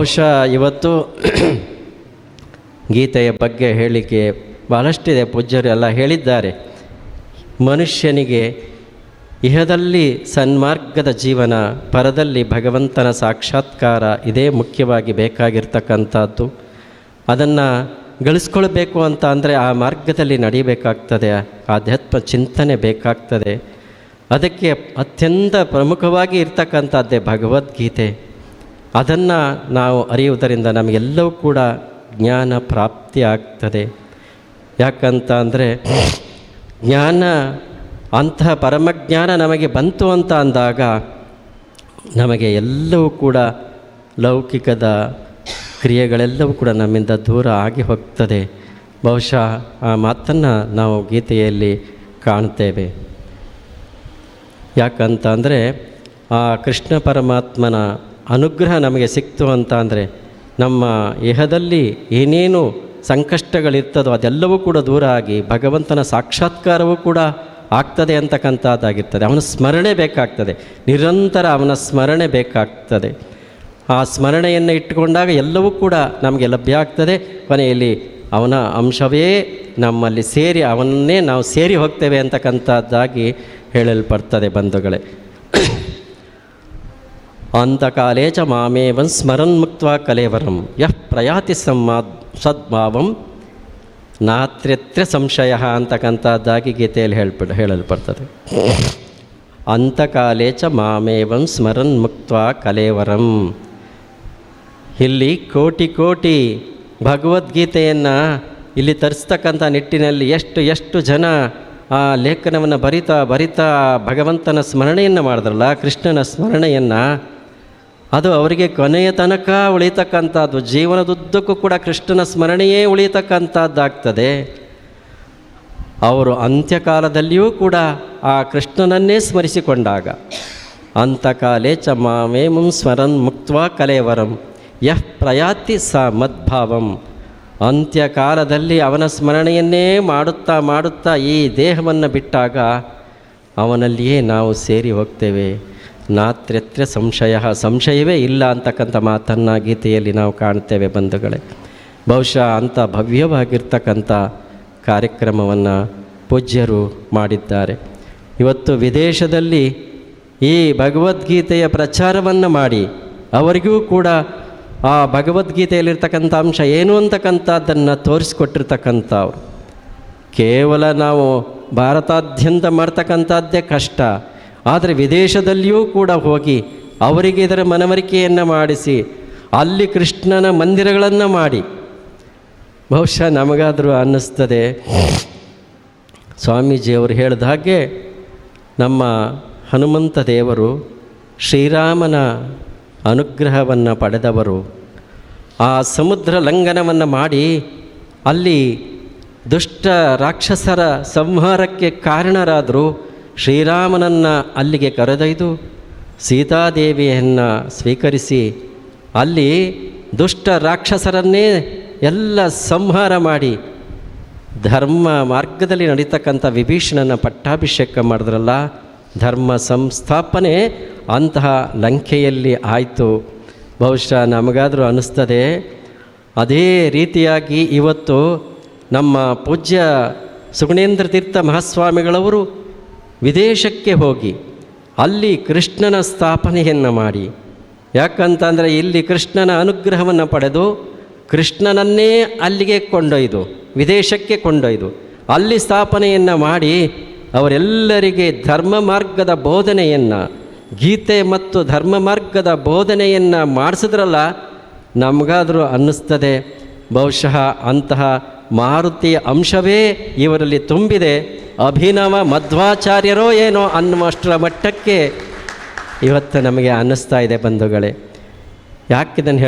ಬಹುಶಃ ಇವತ್ತು ಗೀತೆಯ ಬಗ್ಗೆ ಹೇಳಿಕೆ ಬಹಳಷ್ಟಿದೆ. ಪೂಜ್ಯರು ಎಲ್ಲ ಹೇಳಿದ್ದಾರೆ. ಮನುಷ್ಯನಿಗೆ ಇಹದಲ್ಲಿ ಸನ್ಮಾರ್ಗದ ಜೀವನ, ಪರದಲ್ಲಿ ಭಗವಂತನ ಸಾಕ್ಷಾತ್ಕಾರ ಇದೇ ಮುಖ್ಯವಾಗಿ ಬೇಕಾಗಿರ್ತಕ್ಕಂಥದ್ದು. ಅದನ್ನು ಗಳಿಸ್ಕೊಳ್ಬೇಕು ಅಂತ ಅಂದರೆ ಆ ಮಾರ್ಗದಲ್ಲಿ ನಡಿಬೇಕಾಗ್ತದೆ. ಆಧ್ಯಾತ್ಮ ಚಿಂತನೆ ಬೇಕಾಗ್ತದೆ. ಅದಕ್ಕೆ ಅತ್ಯಂತ ಪ್ರಮುಖವಾಗಿ ಇರ್ತಕ್ಕಂಥದ್ದೇ ಭಗವದ್ಗೀತೆ. ಅದನ್ನು ನಾವು ಅರಿಯುವುದರಿಂದ ನಮಗೆಲ್ಲವೂ ಕೂಡ ಜ್ಞಾನ ಪ್ರಾಪ್ತಿ ಆಗ್ತದೆ. ಯಾಕಂತ ಅಂದರೆ ಜ್ಞಾನ ಅಂತಹ ಪರಮಜ್ಞಾನ ನಮಗೆ ಬಂತು ಅಂತ ಅಂದಾಗ ನಮಗೆ ಎಲ್ಲವೂ ಕೂಡ ಲೌಕಿಕದ ಕ್ರಿಯೆಗಳೆಲ್ಲವೂ ಕೂಡ ನಮ್ಮಿಂದ ದೂರ ಆಗಿ ಹೋಗ್ತದೆ. ಬಹುಶಃ ಆ ಮಾತನ್ನು ನಾವು ಗೀತೆಯಲ್ಲಿ ಕಾಣ್ತೇವೆ. ಯಾಕಂತ ಅಂದರೆ ಆ ಕೃಷ್ಣ ಪರಮಾತ್ಮನ ಅನುಗ್ರಹ ನಮಗೆ ಸಿಕ್ತು ಅಂತ ಅಂದರೆ ನಮ್ಮ ಇಹದಲ್ಲಿ ಏನೇನು ಸಂಕಷ್ಟಗಳಿರ್ತದೋ ಅದೆಲ್ಲವೂ ಕೂಡ ದೂರ ಆಗಿ ಭಗವಂತನ ಸಾಕ್ಷಾತ್ಕಾರವೂ ಕೂಡ ಆಗ್ತದೆ ಅಂತಕ್ಕಂಥದ್ದಾಗಿರ್ತದೆ. ಅವನ ಸ್ಮರಣೆ ಬೇಕಾಗ್ತದೆ. ನಿರಂತರ ಅವನ ಸ್ಮರಣೆ ಬೇಕಾಗ್ತದೆ. ಆ ಸ್ಮರಣೆಯನ್ನು ಇಟ್ಟುಕೊಂಡಾಗ ಎಲ್ಲವೂ ಕೂಡ ನಮಗೆ ಲಭ್ಯ ಆಗ್ತದೆ. ಕೊನೆಯಲ್ಲಿ ಅವನ ಅಂಶವೇ ನಮ್ಮಲ್ಲಿ ಸೇರಿ ಅವನನ್ನೇ ನಾವು ಸೇರಿ ಹೋಗ್ತೇವೆ ಅಂತಕ್ಕಂಥದ್ದಾಗಿ ಹೇಳಲ್ಪಡ್ತದೆ ಬಂಧುಗಳೇ. ಅಂತಕಾಲೇ ಚ ಮಾಮೇವನ್ ಸ್ಮರನ್ ಮುಕ್ತ ಕಲೇವರಂ. ಯಃ ಪ್ರಯಾತಿ ಸದ್ಭಾವಂ ನಾತ್ರ್ಯತ್ರ ಸಂಶಯ ಅಂತಕ್ಕಂಥದ್ದಾಗಿ ಗೀತೆಯಲ್ಲಿ ಹೇಳ್ಬಿಡ ಹೇಳಲ್ಪಡ್ತದೆ. ಅಂತಕಾಲೇ ಚ ಮಾಮೇವಂ ಸ್ಮರನ್ ಮುಕ್ತ ಕಲೇವರಂ. ಇಲ್ಲಿ ಕೋಟಿ ಕೋಟಿ ಭಗವದ್ಗೀತೆಯನ್ನು ಇಲ್ಲಿ ತರಿಸ್ತಕ್ಕಂಥ ನಿಟ್ಟಿನಲ್ಲಿ ಎಷ್ಟು ಎಷ್ಟು ಜನ ಆ ಲೇಖನವನ್ನು ಬರಿತಾ ಬರಿತಾ ಭಗವಂತನ ಸ್ಮರಣೆಯನ್ನು ಮಾಡಿದ್ರಲ್ಲ, ಕೃಷ್ಣನ ಸ್ಮರಣೆಯನ್ನು ಅದು ಅವರಿಗೆ ಕೊನೆಯ ತನಕ ಉಳಿತಕ್ಕಂಥದ್ದು ಜೀವನದುದ್ದಕ್ಕೂ ಕೂಡ ಕೃಷ್ಣನ ಸ್ಮರಣೆಯೇ ಉಳಿತಕ್ಕಂಥದ್ದಾಗ್ತದೆ ಅವರು ಅಂತ್ಯಕಾಲದಲ್ಲಿಯೂ ಕೂಡ ಆ ಕೃಷ್ಣನನ್ನೇ ಸ್ಮರಿಸಿಕೊಂಡಾಗ ಅಂತಕಾಲೇ ಚ ಮಾಮೇಮಂ ಸ್ಮರನ್ ಮುಕ್ತ ಕಲೇವರಂ ಯಹ್ ಪ್ರಯಾತಿ ಸ ಮದ್ಭಾವಂ. ಅಂತ್ಯಕಾಲದಲ್ಲಿ ಅವನ ಸ್ಮರಣೆಯನ್ನೇ ಮಾಡುತ್ತಾ ಮಾಡುತ್ತಾ ಈ ದೇಹವನ್ನು ಬಿಟ್ಟಾಗ ಅವನಲ್ಲಿಯೇ ನಾವು ಸೇರಿ ಹೋಗ್ತೇವೆ. ನಾತ್ರ್ಯತ್ರ ಸಂಶಯ. ಸಂಶಯವೇ ಇಲ್ಲ ಅಂತಕ್ಕಂಥ ಮಾತನ್ನು ಗೀತೆಯಲ್ಲಿ ನಾವು ಕಾಣ್ತೇವೆ ಬಂಧುಗಳೇ. ಬಹುಶಃ ಅಂಥ ಭವ್ಯವಾಗಿರ್ತಕ್ಕಂಥ ಕಾರ್ಯಕ್ರಮವನ್ನು ಪೂಜ್ಯರು ಮಾಡಿದ್ದಾರೆ. ಇವತ್ತು ವಿದೇಶದಲ್ಲಿ ಈ ಭಗವದ್ಗೀತೆಯ ಪ್ರಚಾರವನ್ನು ಮಾಡಿ ಅವರಿಗೂ ಕೂಡ ಆ ಭಗವದ್ಗೀತೆಯಲ್ಲಿರ್ತಕ್ಕಂಥ ಅಂಶ ಏನು ಅಂತಕ್ಕಂಥದ್ದನ್ನು ತೋರಿಸ್ಕೊಟ್ಟಿರ್ತಕ್ಕಂಥವ್ರು ಕೇವಲ ನಾವು ಭಾರತಾದ್ಯಂತ ಮಾಡ್ತಕ್ಕಂಥದ್ದೇ ಕಷ್ಟ. ಆದರೆ ವಿದೇಶದಲ್ಲಿಯೂ ಕೂಡ ಹೋಗಿ ಅವರಿಗೆ ಇದರ ಮನವರಿಕೆಯನ್ನು ಮಾಡಿಸಿ, ಅಲ್ಲಿ ಕೃಷ್ಣನ ಮಂದಿರಗಳನ್ನು ಮಾಡಿ. ಬಹುಶಃ ನಮಗಾದರೂ ಅನ್ನಿಸ್ತದೆ. ಸ್ವಾಮೀಜಿಯವರು ಹೇಳಿದ ಹಾಗೆ ನಮ್ಮ ಹನುಮಂತ ದೇವರು ಶ್ರೀರಾಮನ ಅನುಗ್ರಹವನ್ನು ಪಡೆದವರು. ಆ ಸಮುದ್ರ ಲಂಘನವನ್ನು ಮಾಡಿ ಅಲ್ಲಿ ದುಷ್ಟ ರಾಕ್ಷಸರ ಸಂಹಾರಕ್ಕೆ ಕಾರಣರಾದರು. ಶ್ರೀರಾಮನನ್ನು ಅಲ್ಲಿಗೆ ಕರೆದೊಯ್ದು ಸೀತಾದೇವಿಯನ್ನು ಸ್ವೀಕರಿಸಿ ಅಲ್ಲಿ ದುಷ್ಟ ರಾಕ್ಷಸರನ್ನೇ ಎಲ್ಲ ಸಂಹಾರ ಮಾಡಿ ಧರ್ಮ ಮಾರ್ಗದಲ್ಲಿ ನಡೀತಕ್ಕಂಥ ವಿಭೀಷಣನ ಪಟ್ಟಾಭಿಷೇಕ ಮಾಡಿದ್ರಲ್ಲ, ಧರ್ಮ ಸಂಸ್ಥಾಪನೆ ಅಂತಹ ಲಂಕೆಯಲ್ಲಿ ಆಯಿತು. ಬಹುಶಃ ನಮಗಾದರೂ ಅನ್ನಿಸ್ತದೆ ಅದೇ ರೀತಿಯಾಗಿ ಇವತ್ತು ನಮ್ಮ ಪೂಜ್ಯ ಸುಗುಣೇಂದ್ರ ತೀರ್ಥ ಮಹಾಸ್ವಾಮಿಗಳವರು ವಿದೇಶಕ್ಕೆ ಹೋಗಿ, ಅಲ್ಲಿ ಕೃಷ್ಣನ ಸ್ಥಾಪನೆಯನ್ನು ಮಾಡಿ. ಯಾಕಂತಂದರೆ ಇಲ್ಲಿ ಕೃಷ್ಣನ ಅನುಗ್ರಹವನ್ನು ಪಡೆದು ಕೃಷ್ಣನನ್ನೇ ಅಲ್ಲಿಗೆ ಕೊಂಡೊಯ್ದು, ವಿದೇಶಕ್ಕೆ ಕೊಂಡೊಯ್ದು, ಅಲ್ಲಿ ಸ್ಥಾಪನೆಯನ್ನು ಮಾಡಿ ಅವರೆಲ್ಲರಿಗೆ ಧರ್ಮ ಮಾರ್ಗದ ಬೋಧನೆಯನ್ನು, ಗೀತೆ ಮತ್ತು ಧರ್ಮ ಮಾರ್ಗದ ಬೋಧನೆಯನ್ನು ಮಾಡಿಸಿದ್ರಲ್ಲ, ನಮಗಾದರೂ ಅನ್ನಿಸ್ತದೆ. ಬಹುಶಃ ಅಂತಹ ಮಾರುತಿಯ ಅಂಶವೇ ಇವರಲ್ಲಿ ತುಂಬಿದೆ. ಅಭಿನವ ಮಧ್ವಾಚಾರ್ಯರೋ ಏನೋ ಅನ್ನುವಷ್ಟರ ಮಟ್ಟಕ್ಕೆ ಇವತ್ತು ನಮಗೆ ಅನ್ನಿಸ್ತಾ ಇದೆ ಬಂಧುಗಳೇ. ಯಾಕಿದನ್ನು